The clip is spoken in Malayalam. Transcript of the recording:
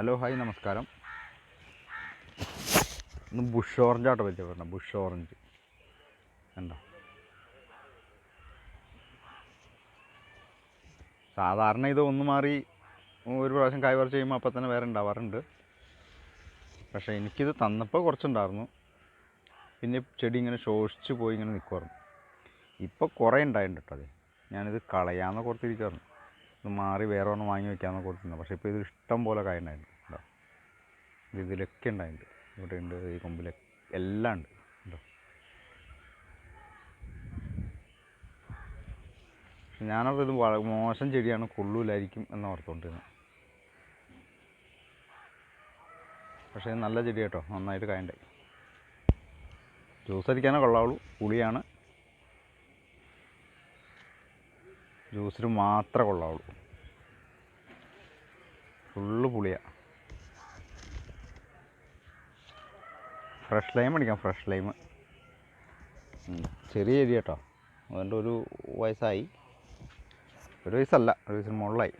ഹലോ ഹായ് നമസ്കാരം. ഇന്ന് ബുഷ് ഓറഞ്ച് ആട്ടോ പറഞ്ഞ ബുഷ് ഓറഞ്ച്. കണ്ടോ? സാധാരണ ഇത് ഒന്ന് മാറി ഒരു പ്രാവശ്യം കായ് പറിച്ച് കഴിയുമ്പോൾ അപ്പം തന്നെ വേറെ ഉണ്ടാവാറുണ്ട്. പക്ഷേ എനിക്കിത് തന്നപ്പോൾ കുറച്ചുണ്ടായിരുന്നു. പിന്നെ ചെടി ഇങ്ങനെ ശോഷിച്ച് പോയി ഇങ്ങനെ നിൽക്കുമായിരുന്നു ഇപ്പോൾ കുറേ ഉണ്ടായിട്ടുണ്ട് കേട്ടോ അതെ. ഞാനിത് കളയാമെന്ന് കൊടുത്തിരിക്കുമായിരുന്നു ഇത് മാറി വേറെ ഒന്ന് വാങ്ങി വെക്കാമെന്ന് കൊടുത്തിരുന്നു. പക്ഷേ ഇപ്പോൾ ഇത് ഇഷ്ടം പോലെ കായ ഉണ്ടായിരുന്നു കേട്ടോ ഇത് ഇതിലൊക്കെ ഉണ്ടായിട്ടുണ്ട്. ഇവിടെ ഉണ്ട് ഈ കൊമ്പിലൊക്കെ. എല്ലാം ഉണ്ട്. കേട്ടോ ഞാനത് ഇത് മോശം ചെടിയാണ് കൊള്ളൂലായിരിക്കും എന്ന് ഓർത്തുകൊണ്ടിരുന്നത് പക്ഷേ നല്ല ചെടി കേട്ടോ നന്നായിട്ട് കായണ്ടായി ജ്യൂസ് അടിക്കാനേ കൊള്ളാവുള്ളൂ. പുളിയാണ്. ജ്യൂസിന് മാത്രമേ കൊള്ളാവുള്ളൂ. ഫുള്ള് പുളിയാണ് ഫ്രഷ് ലൈം അടിക്കാം ഫ്രഷ് ലൈം. ചെറിയ ചെടി കേട്ടോ. അതുകൊണ്ട് ഒരു വയസ്സായി. ഒരു വയസ്സല്ല ഒരു വയസ്സിന് മുകളിലായി.